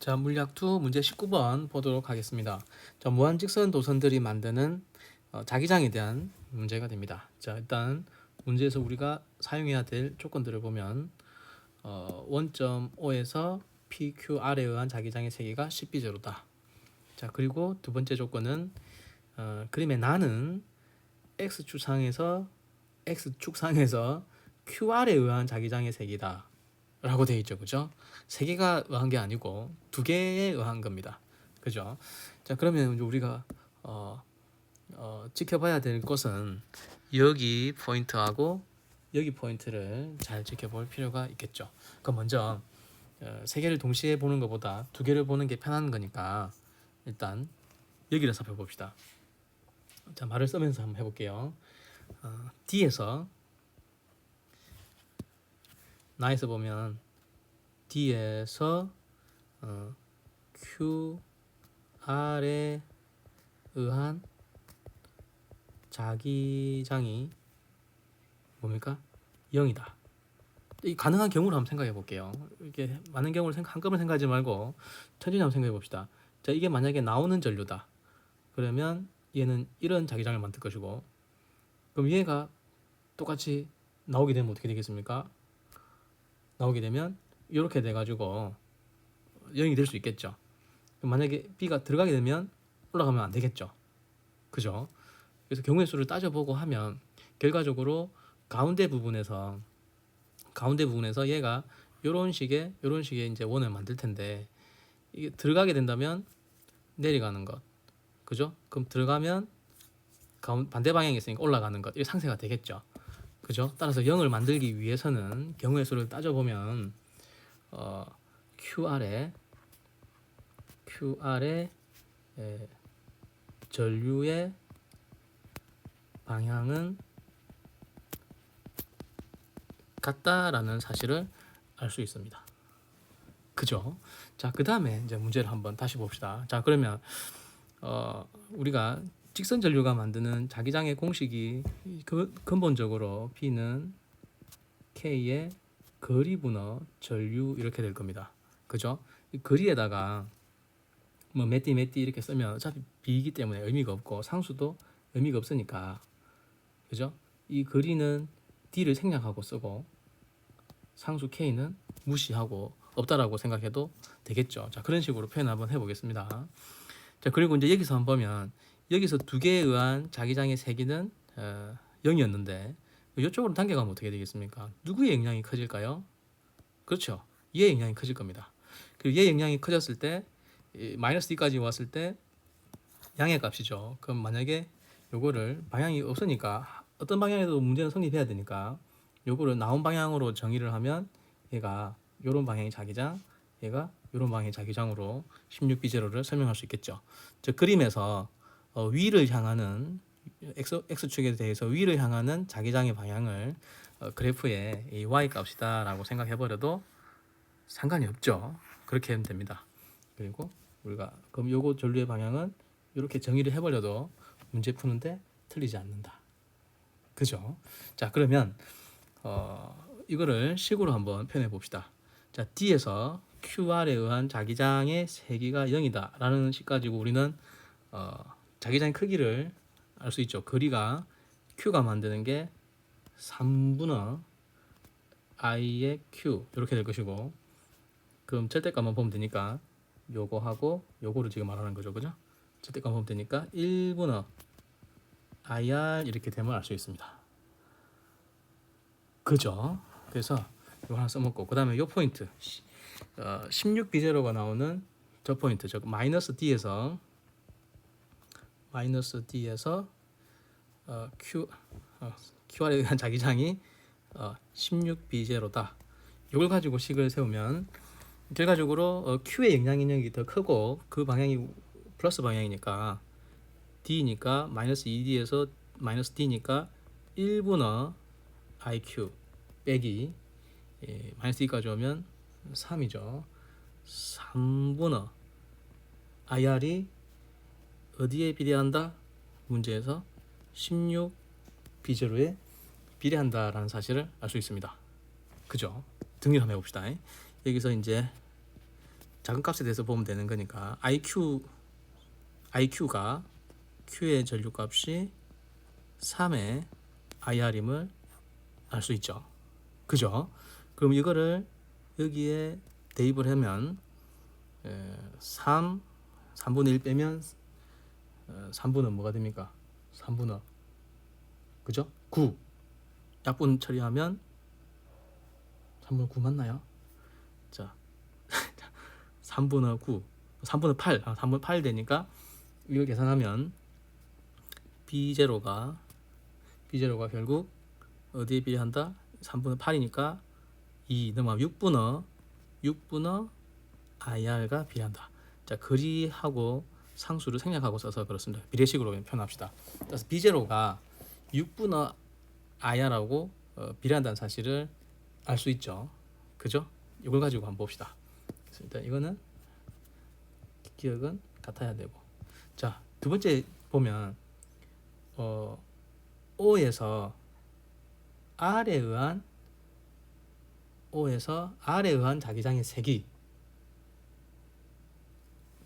자, 물약 2 문제 19번 보도록 하겠습니다. 자, 무한직선 도선들이 만드는 어, 자기장에 대한 문제가 됩니다. 자, 일단 문제에서 우리가 사용해야 될 조건들을 보면 어, 원점 O에서 PQR에 의한 자기장의 세기가 10비제로다. 자, 그리고 두 번째 조건은 어, 그림의 나는 X축상에서 X축상에서 QR에 의한 자기장의 세기다. 라고 되어 있죠. 그죠? 세 개가 의한 게 아니고 두 개에 의한 겁니다. 그죠? 자, 그러면 우리가 어, 어, 지켜봐야 될 것은 여기 포인트하고 여기 포인트를 잘 지켜볼 필요가 있겠죠. 그럼 먼저 어, 세 개를 동시에 보는 것보다 두 개를 보는 게 편한 거니까 일단 여기를 살펴봅시다. 자, 말을 쓰면서 한번 해볼게요. 어, D에서 나에서 보면 D에서 어, QR에 의한 자기장이 뭡니까? 0이다. 이 가능한 경우를 한번 생각해 볼게요. 이게 많은 경우를 생각, 한꺼번에 생각하지 말고 천천히 한번 생각해 봅시다. 자, 이게 만약에 나오는 전류다. 그러면 얘는 이런 자기장을 만들 것이고, 그럼 얘가 똑같이 나오게 되면 어떻게 되겠습니까? 나오게 되면 이렇게 돼가지고 0이 될 수 있겠죠. 만약에 B가 들어가게 되면 올라가면 안 되겠죠. 그죠? 그래서 경우의 수를 따져보고 하면 결과적으로 가운데 부분에서 가운데 부분에서 얘가 이런 식의 이런 식의 이제 원을 만들 텐데 이게 들어가게 된다면 내려가는 것, 그죠? 그럼 들어가면 가운 반대 방향에 있으니까 올라가는 것, 이게 상세가 되겠죠. 그죠? 따라서 0을 만들기 위해서는 경우의 수를 따져보면 어, QR에 QR의 에, 전류의 방향은 같다라는 사실을 알 수 있습니다. 그죠? 자, 그 다음에 이제 문제를 한번 다시 봅시다. 자, 그러면 어, 우리가 직선 전류가 만드는 자기장의 공식이 그 근본적으로 B는 K의 거리 분호 전류 이렇게 될 겁니다. 그죠? 이 거리에다가 뭐 메띠 메띠 이렇게 쓰면 어차피 B이기 때문에 의미가 없고 상수도 의미가 없으니까 그죠? 이 거리는 D를 생략하고 쓰고 상수 K는 무시하고 없다라고 생각해도 되겠죠. 자 그런 식으로 표현 한번 해보겠습니다. 자 그리고 이제 여기서 한번 보면 여기서 두 개에 의한 자기장의 세기는 어, 0이었는데 이쪽으로 당겨가면 어떻게 되겠습니까? 누구의 영향이 커질까요? 그렇죠. 얘의 영향이 커질 겁니다. 그리고 얘의 영향이 커졌을 때이 마이너스 D까지 왔을 때 양의 값이죠. 그럼 만약에 요거를 방향이 없으니까 어떤 방향에도 문제는 성립해야 되니까 요거를 나온 방향으로 정의를 하면 얘가 요런 방향이 자기장, 얘가 요런 방향이 자기장으로 16비제로를 설명할 수 있겠죠. 저 그림에서 어, 위를 향하는 x, x축에 대해서 위를 향하는 자기장의 방향을 어, 그래프에 이 y 값이다라고 생각해 버려도 상관이 없죠. 그렇게 하면 됩니다. 그리고 우리가 그럼 요거 전류의 방향은 이렇게 정의를 해 버려도 문제 푸는데 틀리지 않는다. 그죠? 자 그러면 어, 이거를 식으로 한번 표현해 봅시다. 자 D에서 QR에 의한 자기장의 세기가 0이다라는 식 가지고 우리는 어, 자기장의 크기를 알 수 있죠. 거리가 Q가 만드는 게 3분의 I의 Q 이렇게 될 것이고 그럼 절대값만 보면 되니까 요거하고 요거를 지금 말하는 거죠. 그죠? 절대값 보면 되니까 1분의 IR 이렇게 되면 알 수 있습니다. 그죠? 그래서 이거 하나 써먹고 그 다음에 요 포인트 어, 16비제로가 나오는 저 포인트 저 마이너스 D에서 마이너스 D에서 어, Q 어, QR에 의한 자기장이 어, 16비제로다. 이걸 가지고 식을 세우면 결과적으로 어, Q의 영향 인력이 더 크고 그 방향이 플러스 방향이니까 D니까 마이너스 2D에서 마이너스 D니까 1분의 IQ 빼기 예, 마이너스 D까지 오면 3이죠. 3분의 IR이 어디에 비례한다? 문제에서 16 비제로에 비례한다라는 사실을 알 수 있습니다. 그죠? 등일 한번 해봅시다. 여기서 이제 작은 값에 대해서 보면 되는 거니까 IQ IQ가 Q의 전류값이 3의 IR임을 알 수 있죠. 그죠? 그럼 이거를 여기에 대입을 하면 에, 3 3분의 1 빼면 어, 3분은 뭐가 됩니까? 3분의 그죠? 9 약분 처리하면 3분의 9 맞나요? 자 3분의 9 3분의 8 아, 3분의 8 되니까 이걸 계산하면 B0가 B0가 결국 어디에 비례한다? 3분의 8이니까 2 넘어가면 6분의 6분의 IR가 비례한다. 자, 거리하고 상수를 생략하고 써서 그렇습니다. 비례식으로 표현합시다. 그래서 B0가 6분의 IR하고 어, 비례한다는 사실을 알 수 있죠. 그죠? 이걸 가지고 한번 봅시다. 일단 이거는 기억은 같아야 되고. 자, 두 번째 보면 어, O에서 R에 의한 O에서 R에 의한 자기장의 색이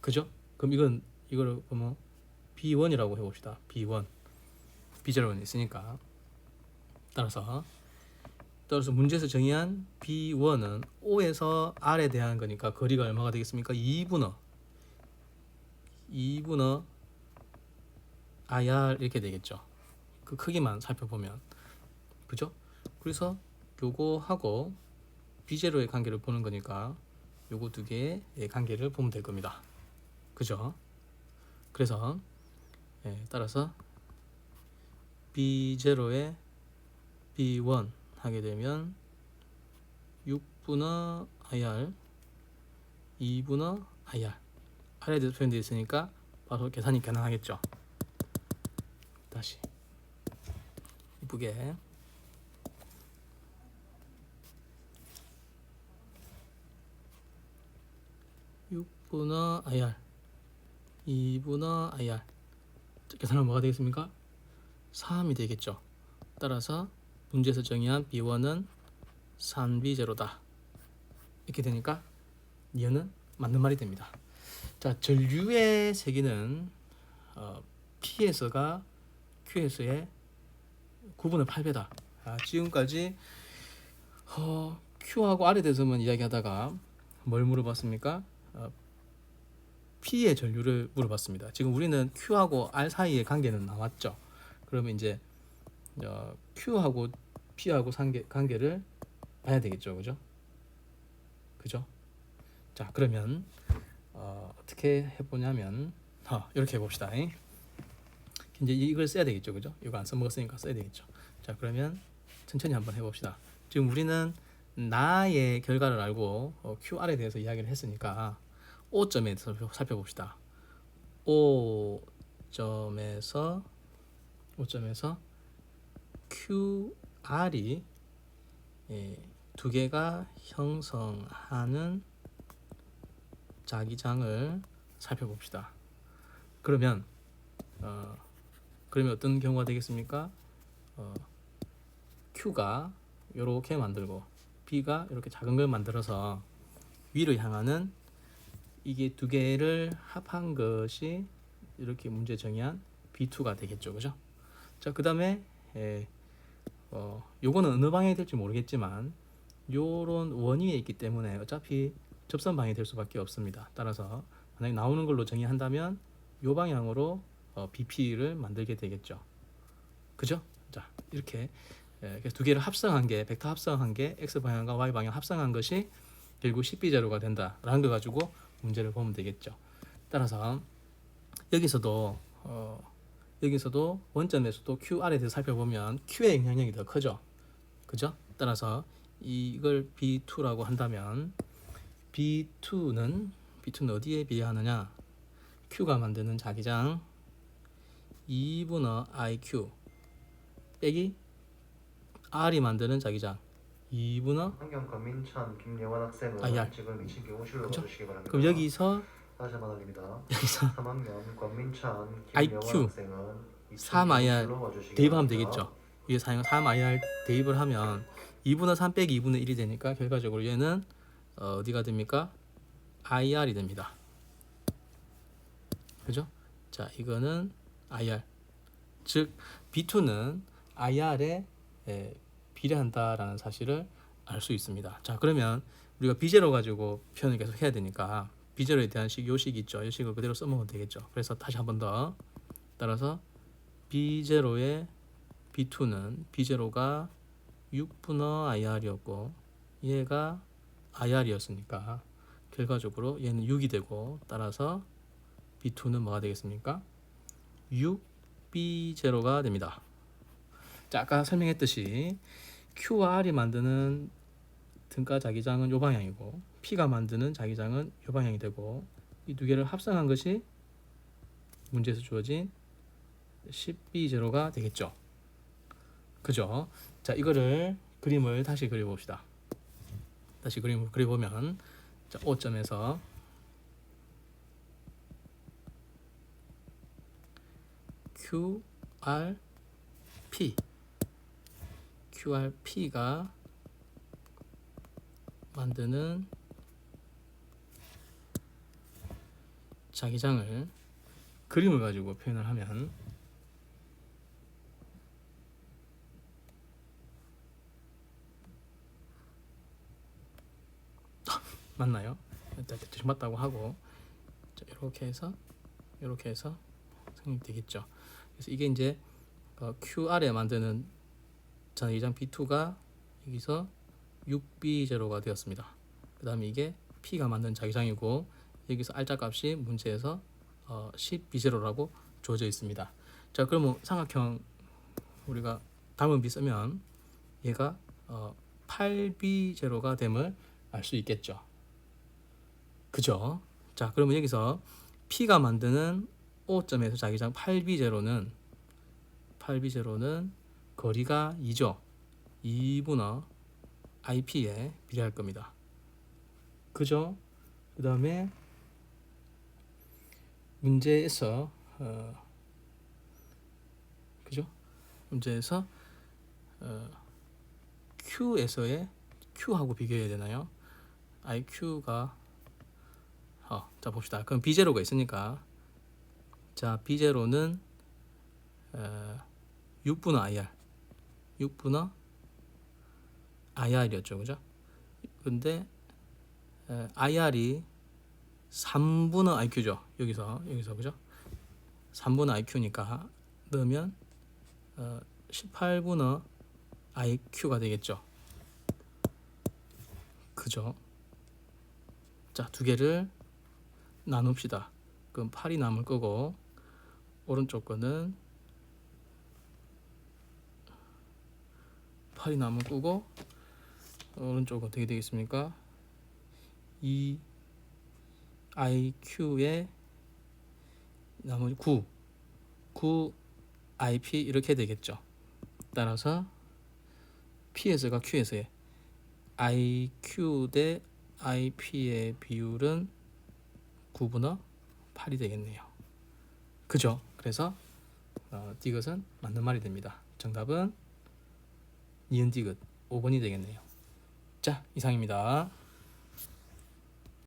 그죠? 그럼 이건 이거를 보면 B1이라고 해봅시다. B1 B0는 있으니까 따라서 따라서 문제에서 정의한 B1은 O에서 R에 대한 거니까 거리가 얼마가 되겠습니까? 2분의 2분의 IR 이렇게 되겠죠. 그 크기만 살펴보면 그죠? 그래서 요거하고 B0의 관계를 보는 거니까 요거 두 개의 관계를 보면 될 겁니다. 그죠? 그래서 예, 따라서 B0의 B1 하게 되면 6분의 IR 2분의 IR 대해서 표현되어 있으니까 바로 계산이 가능하겠죠. 다시. 이쁘게. 육분의 IR 2분의 IR 계산하면 뭐가 되겠습니까? 3이 되겠죠. 따라서 문제에서 정의한 B1은 3B0다. 이렇게 되니까 이어는 맞는 말이 됩니다. 자, 전류의 세기는 어, P에서가 Q에서의 9분의 8배다. 아, 지금까지 어, Q하고 R에 대해서만 이야기하다가 뭘 물어봤습니까? 어, P의 전류를 물어봤습니다. 지금 우리는 Q하고 R 사이의 관계는 나왔죠. 그러면 이제 어, Q하고 P하고 상계, 관계를 봐야 되겠죠, 그죠? 그죠? 자, 그러면 어, 어떻게 해보냐면 어, 이렇게 해봅시다. 잉? 이제 이걸 써야 되겠죠, 그죠? 이거 안 써먹었으니까 써야 되겠죠. 자, 그러면 천천히 한번 해봅시다. 지금 우리는 나의 결과를 알고 어, QR에 대해서 이야기를 했으니까 O 점에 대해서 살펴봅시다. O 점에서 O 점에서 QR이 예, 두 개가 형성하는 자기장을 살펴봅시다. 그러면 어, 그러면 어떤 경우가 되겠습니까? 어, Q가 이렇게 만들고 B가 이렇게 작은 걸 만들어서 위로 향하는 이게 두 개를 합한 것이 이렇게 문제 정의한 B2가 되겠죠, 그죠? 자, 그 다음에 어, 요거는 어느 방향이 될지 모르겠지만 요런 원위에 있기 때문에 어차피 접선 방향이 될 수밖에 없습니다. 따라서 만약에 나오는 걸로 정의한다면 요 방향으로 어, BP를 만들게 되겠죠. 그죠? 자, 이렇게 예, 두 개를 합성한 게 벡터 합성한 게 x 방향과 y 방향 합성한 것이 결국 10b0가 된다라는 거 가지고 문제를 보면 되겠죠. 따라서 여기서도 어, 여기서도 원점에서도 QR에 대해서 살펴보면 Q의 영향력이 더 크죠. 그죠? 따라서 이걸 B2라고 한다면 B2는 B2는 어디에 비례하느냐? Q가 만드는 자기장 2분의 IQ 빼기 R이 만드는 자기장 2분의 환경 권민찬 김예원 학생은 아, 야. 지금 미친 경우 실로 그죠? 주시기 바랍니다. 그럼 여기서 다시 한번 올립니다. 여기서 3학년 권민찬 IQ 김예원 학생은 3 IR 대입하면. 되겠죠. 위에 사용 3 IR 대입을 하면 2분의 3 빼기 2분의 1이 되니까 결과적으로 얘는 어, 어디가 됩니까? IR이 됩니다. 그죠? 자, 이거는 IR. 즉 B2는 IR에 에, 비례한다라는 사실을 알 수 있습니다. 자, 그러면 우리가 B0 가지고 표현을 계속 해야 되니까 B0에 대한 식, 요식 있죠. 요식을 그대로 써먹으면 되겠죠. 그래서 다시 한 번 더 따라서 B0의 B2는 B0가 6분의 IR이었고 얘가 IR이었으니까 결과적으로 얘는 6이 되고 따라서 B2는 뭐가 되겠습니까? 6B0가 됩니다. 자, 아까 설명했듯이 Q와 R이 만드는 등가 자기장은 요 방향이고 P가 만드는 자기장은 요 방향이 되고 이 두 개를 합성한 것이 문제에서 주어진 10B0가 되겠죠. 그죠? 자, 이거를 그림을 다시 그려봅시다. 다시 그림을 그려보면 자, 5점에서 Q, R, P QRP가 만드는 자기장을 그림을 가지고 표현을 하면 맞나요? 대충 맞다고 하고 자, 이렇게 해서 이렇게 해서 성립되겠죠. 그래서 이게 이제 어, QR에 만드는 자기장 B2가 여기서 6B0가 되었습니다. 그 다음에 이게 P가 만든 자기장이고 여기서 알짜 값이 문제에서 어, 10B0라고 주어져 있습니다. 자 그러면 삼각형 우리가 담은 비 쓰면 얘가 어, 8B0가 됨을 알 수 있겠죠. 그죠? 자 그러면 여기서 P가 만드는 O점에서 자기장 8B0는 8B0는 거리가 2죠. 2분의 IP에 비례할 겁니다. 그죠? 그 다음에 문제에서 어, 그죠? 문제에서 어, Q에서의 Q하고 비교해야 되나요? IQ가 어, 자 봅시다. 그럼 B0가 있으니까 자 B0는 어, 6분의 IR 6분의 IR이었죠, 그죠? 근데 에, IR이 3분의 IQ죠. 여기서 여기서 그죠? 3분의 IQ니까 넣으면 어, 18분의 IQ가 되겠죠. 그죠? 자, 두 개를 나눕시다. 그럼 8이 남을 거고 오른쪽 거는 8이 남을 거고 오른쪽은 어떻게 되겠습니까? 이 IQ에 나머지 9 9 IP 이렇게 되겠죠. 따라서 PS가 QS의 IQ 대 IP의 비율은 9분의 8이 되겠네요. 그죠? 그래서 어, 이것은 맞는 말이 됩니다. 정답은 니은 디귿 5번이 되겠네요. 자, 이상입니다.